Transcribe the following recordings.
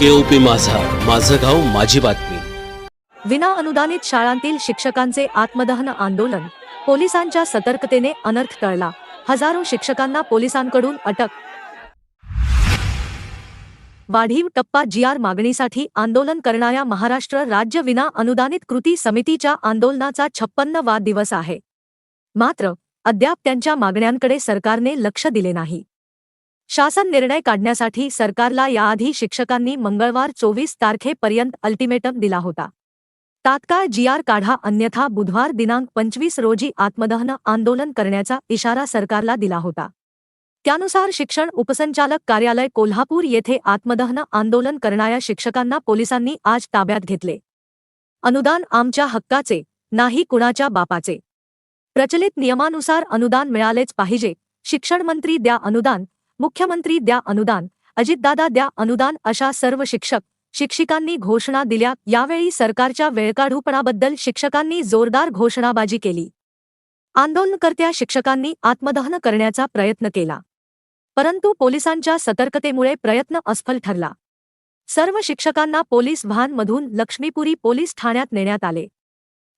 केओपी माझा. माझं गाव माझी बातमी. विना अनुदानित शाळांतील शिक्षकांचे आत्मदहन आंदोलन. पोलिसांच्या सतर्कतेने अनर्थ टळला. हजारो शिक्षकांना पोलिसांकडून अटक. वाढीव टप्पा जी आर मागणीसाठी आंदोलन करणाऱ्या महाराष्ट्र राज्य विना अनुदानित कृती समितीच्या आंदोलनाचा छप्पन्न वाद दिवस आहे. मात्र अद्याप त्यांच्या मागण्यांकडे सरकारने लक्ष दिले नाही. शासन निर्णय काढण्यासाठी सरकारला याआधी शिक्षकांनी मंगळवार चोवीस तारखेपर्यंत अल्टिमेटम दिला होता. तात्काळ जी आर काढा अन्यथा बुधवार दिनांक पंचवीस रोजी आत्मदहन आंदोलन करण्याचा इशारा सरकारला दिला होता. त्यानुसार शिक्षण उपसंचालक कार्यालय कोल्हापूर येथे आत्मदहन आंदोलन करणाऱ्या शिक्षकांना पोलिसांनी आज ताब्यात घेतले. अनुदान आमच्या हक्काचे नाही कुणाच्या बापाचे. प्रचलित नियमानुसार अनुदान मिळालेच पाहिजे. शिक्षणमंत्री द्या अनुदान मुख्यमंत्री द्या अनुदान अजितदादा द्या अनुदान अशा सर्व शिक्षक शिक्षिकांनी घोषणा दिल्या. यावेळी सरकारच्या वेळकाढूपणाबद्दल शिक्षकांनी जोरदार घोषणाबाजी केली. आंदोलनकर्त्या शिक्षकांनी आत्मदहन करण्याचा प्रयत्न केला. परंतु पोलिसांच्या सतर्कतेमुळे प्रयत्न असफल ठरला. सर्व शिक्षकांना पोलीस व्हानमधून लक्ष्मीपुरी पोलीस ठाण्यात नेण्यात आले.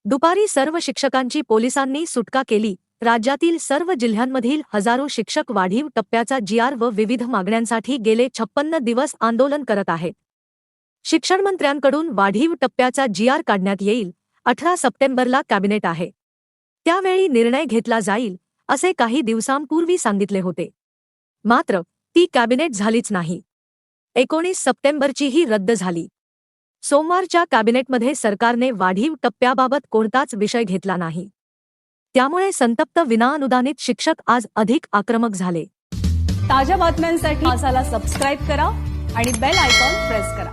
दुपारी सर्व शिक्षकांची पोलिसांनी सुटका केली. राज्यातील सर्व जिल्ह्यांमधील हजारो शिक्षक वाढीव टप्प्याचा जीआर व विविध मागण्यांसाठी गेले छप्पन्न दिवस आंदोलन करत आहेत. शिक्षणमंत्र्यांकडून वाढीव टप्प्याचा जीआर काढण्यात येईल अठरा सप्टेंबरला कॅबिनेट आहे. त्यावेळी निर्णय घेतला जाईल असे काही दिवसांपूर्वी सांगितले होते. मात्र ती कॅबिनेट झालीच नाही. एकोणीस सप्टेंबरचीही रद्द झाली. सोमवारच्या कॅबिनेटमध्ये सरकारने वाढीव टप्प्याबाबत कोणताच विषय घेतला नाही. त्यामुळे संतप्त विनाअनुदानित शिक्षक आज अधिक आक्रमक झाले. ताज्या बातम्यांसाठी मसाला सबस्क्राईब करा आणि बेल आयकॉन प्रेस करा.